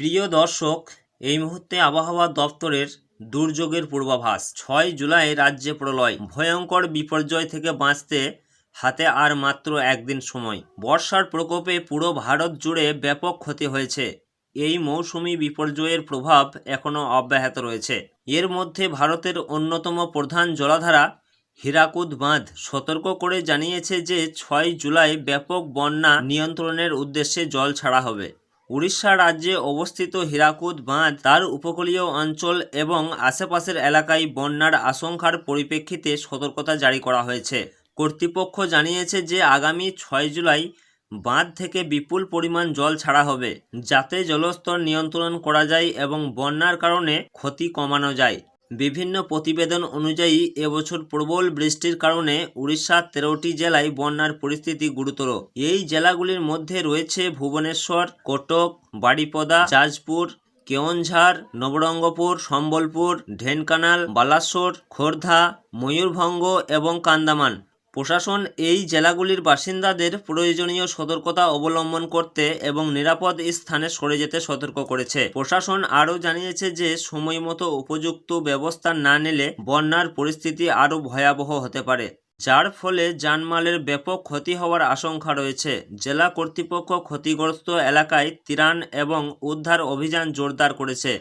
প্রিয় দর্শক, এই মুহূর্তে আবহাওয়া দপ্তরের দুর্যোগের পূর্বাভাস। ছয় জুলাই রাজ্যে প্রলয়। ভয়ঙ্কর বিপর্যয় থেকে বাঁচতে হাতে আর মাত্র একদিন সময়। বর্ষার প্রকোপে পুরো ভারত জুড়ে ব্যাপক ক্ষতি হয়েছে। এই মৌসুমি বিপর্যয়ের প্রভাব এখনও অব্যাহত রয়েছে। এর মধ্যে ভারতের অন্যতম প্রধান জলাধারা হীরাকুদ বাঁধ। সতর্ক করে জানিয়েছে যে, ছয় জুলাই ব্যাপক বন্যা নিয়ন্ত্রণের উদ্দেশ্যে জল ছাড়া হবে। উড়িষ্যা রাজ্যে অবস্থিত হীরাকুদ বাঁধ তার উপকূলীয় অঞ্চল এবং আশেপাশের এলাকায় বন্যার আশঙ্কার পরিপ্রেক্ষিতে সতর্কতা জারি করা হয়েছে। কর্তৃপক্ষ জানিয়েছে যে আগামী ছয় জুলাই বাঁধ থেকে বিপুল পরিমাণ জল ছাড়া হবে, যাতে জলস্তর নিয়ন্ত্রণ করা যায় এবং বন্যার কারণে ক্ষতি কমানো যায়। বিভিন্ন প্রতিবেদন অনুযায়ী এবছর প্রবল বৃষ্টির কারণে উড়িষ্যার তেরোটি জেলায় বন্যার পরিস্থিতি গুরুতর। এই জেলাগুলির মধ্যে রয়েছে ভুবনেশ্বর, কটক বাড়িপদা যাজপুর, কেওনঝাড়, নবরঙ্গপুর, সম্বলপুর, ঢেনকানাল, বালাসোর, খোর্ধা, ময়ূরভঙ্গ এবং কান্দামান। প্রশাসন এই জেলাগুলির বাসিন্দাদের প্রয়োজনীয় সতর্কতা অবলম্বন করতে এবং নিরাপদ স্থানে সরে যেতে সতর্ক করেছে। প্রশাসন আরও জানিয়েছে যে, সময়মতো উপযুক্ত ব্যবস্থা না নিলে বন্যার পরিস্থিতি আরও ভয়াবহ হতে পারে, যার ফলে জানমালের ব্যাপক ক্ষতি হওয়ার আশঙ্কা রয়েছে। জেলা কর্তৃপক্ষ ক্ষতিগ্রস্ত এলাকায় ত্রাণ এবং উদ্ধার অভিযান জোরদার করেছে।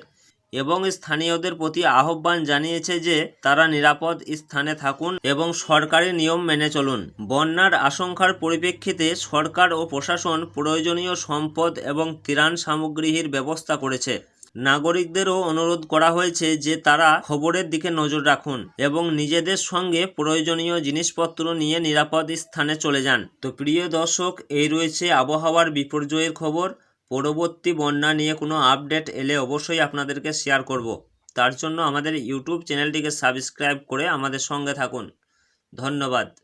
এবং স্থানীয়দের প্রতি আহ্বান জানিয়েছে যে তারা নিরাপদ স্থানে থাকুন এবং সরকারি নিয়ম মেনে চলুন। বন্যার আশঙ্কার পরিপ্রেক্ষিতে সরকার ও প্রশাসন প্রয়োজনীয় সম্পদ এবং ত্রাণ সামগ্রীর ব্যবস্থা করেছে। নাগরিকদেরও অনুরোধ করা হয়েছে যে তারা খবরের দিকে নজর রাখুন এবং নিজেদের সঙ্গে প্রয়োজনীয় জিনিসপত্র নিয়ে নিরাপদ স্থানে চলে যান। তো প্রিয় দর্শক, এই রয়েছে আবহাওয়ার বিপর্যয়ের খবর। পরবর্তী বন্যা নিয়ে কোনো আপডেট এলে অবশ্যই আপনাদেরকে শেয়ার করব। তার জন্য আমাদের ইউটিউব চ্যানেলটিকে সাবস্ক্রাইব করে আমাদের সঙ্গে থাকুন। ধন্যবাদ।